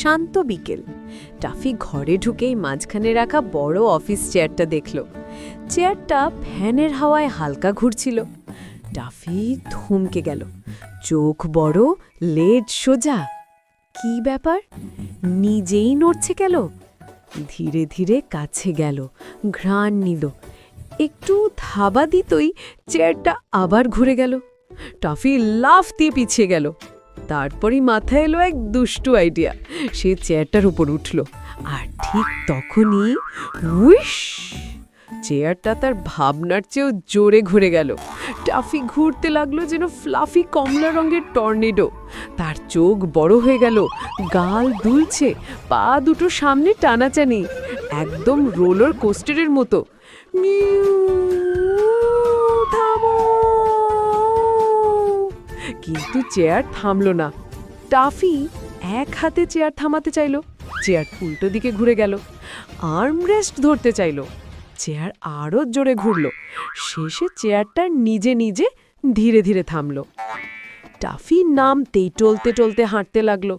শান্ত বিকেল। টাফি ঘরে ঢুকেই মাঝখানে রাখা বড় অফিস চেয়ারটা দেখল। চেয়ারটা ফ্যানের হাওয়ায় হালকা ঘুরছিল। টাফি থমকে গেল, চোখ বড়, লেজ সোজা। কি ব্যাপার? নিজেই নড়ছে গেল ধীরে ধীরে কাছে গেল, ঘ্রাণ নিল। একটু ধাবা দিতই চেয়ারটা আবার ঘুরে গেল। টাফি লাফ দিয়ে পিছিয়ে গেল। তারপরই মাথায় এলো এক দুষ্টু আইডিয়া সে চেয়ারটার উপর উঠল আর ঠিক তখনই উইশ চেয়ারটা তার ভাবনার চেয়েও জোরে ঘুরে গেল। টাফি ঘুরতে লাগল যেন ফ্লাফি কমলা রঙের টর্নেডো তার চোখ বড় হয়ে গেল গাল দুলছে পা দুটো সামনে টানাচানি একদম রোলার কোস্টারের মতো। মিউ, কিন্তু চেয়ার থামলো না। টাফি এক হাতে চেয়ার থামাতে চাইলো, চেয়ার উল্টো দিকে ঘুরে গেল, আর্মরেস্ট ধরতে চাইলো, চেয়ার আরও জোরে ঘুরল, শেষে চেয়ারটা নিজে নিজে ধীরে ধীরে থামল। টাফি নামতেই টলতে টলতে হাঁটতে লাগল,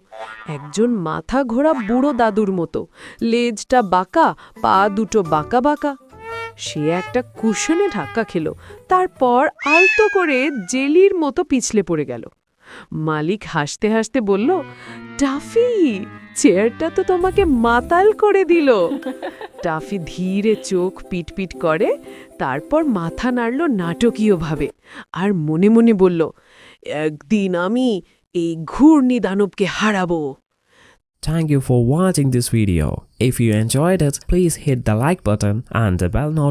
একজন মাথা ঘোরা বুড়ো দাদুর মতো, লেজটা বাঁকা, পা দুটো বাঁকা বাঁকা সে একটা কুশনে ধাক্কা খেলো, তারপর আলতো করে জেলির মতো পিছলে পড়ে গেল। মালিক হাসতে হাসতে বলল, টাফি, চেয়ারটা তো তোমাকে মাতাল করে দিল। টাফি ধীরে চোখ পিটপিট করে, তারপর মাথা নাড়ল নাটকীয়ভাবে আর মনে মনে বলল, একদিন আমি এই ঘূর্ণি দানবকে হারাবো। Thank you for watching this video. If you enjoyed it, please hit the like button and the bell notification